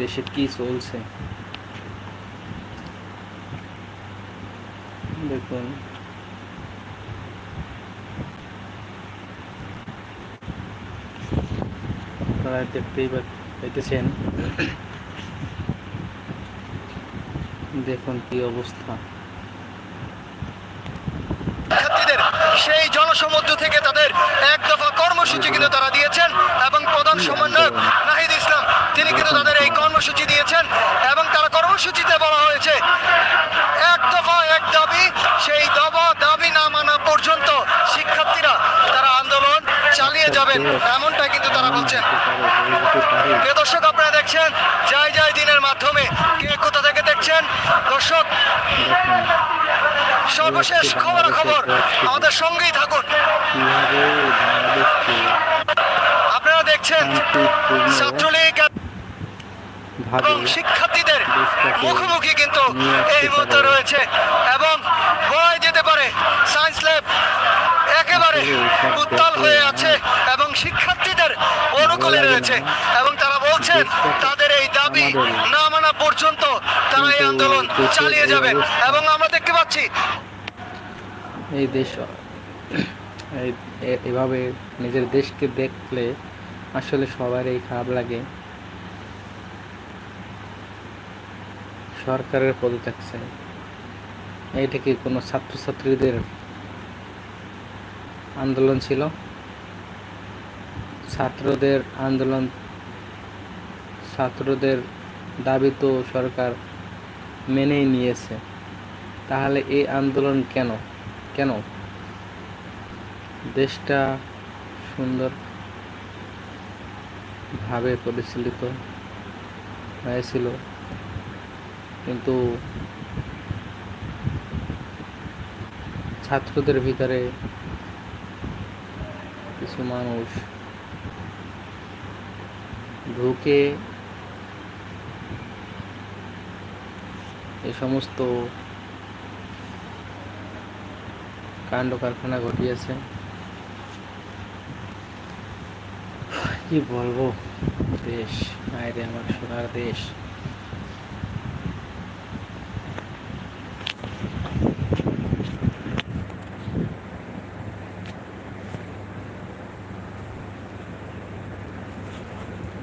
দেশে কি চলছে। দেখুন। আপনারা দেখতেই পাইতেছেন। দেখুন কি অবস্থা। সেই জনসমুদ্র থেকে তাদের এক দফা কর্মসূচি কিন্তু তারা দিয়েছেন এবং প্রধান সমন্বয়ক নাহিদ ইসলাম তিনি কিন্তু তাদের এই কর্মসূচি দিয়েছেন এবং তারা কর্মসূচিতে বলা হয়েছে এক দফা এক দাবি সেই দফা দাবি না মানা পর্যন্ত শিক্ষার্থীরা তারা আন্দোলন চালিয়ে এমনটাই কিন্তু তারা বলছেন। দর্শক আপনারা দেখছেন জয় জয় দিনের মাধ্যমে। কে কোথা থেকে দেখছেন? দর্শক সর্বশেষ খবর খবর আমাদের সঙ্গেই থাকুন। আপনারা দেখছেন ছাত্রলীগ এবং শিক্ষার্থীদের মুখোমুখি কিন্তু এই মুহূর্তে রয়েছে। লাগে রয়েছে। এবং তারা বলছেন তাদের এই দাবি না মানা পর্যন্ত তারা এই আন্দোলন চালিয়ে এই যাবেন এবং আমরা দেখতে পাচ্ছি এই দেশ এভাবে নিজের দেশকে দেখলে আসলে সবারই খারাপ লাগে। সরকারের পদত্যাগ চাই। এইটা কি কোনো ছাত্রছাত্রীদের আন্দোলন ছিল? ছাত্রদের আন্দোলন, ছাত্রদের দাবি তো সরকার মেনেই নিয়েছে। তাহলে এই আন্দোলন কেন? কেন? দেশটা সুন্দর ভাবে পরিচালিত হয়েছিল, কিন্তু ছাত্রদের ভিতরে কিছু মানুষ ঢুকে এ সমস্ত কাণ্ড কারখানা ঘটিয়েছে। কি বলব? দেশ আরে আমার সোনার দেশ।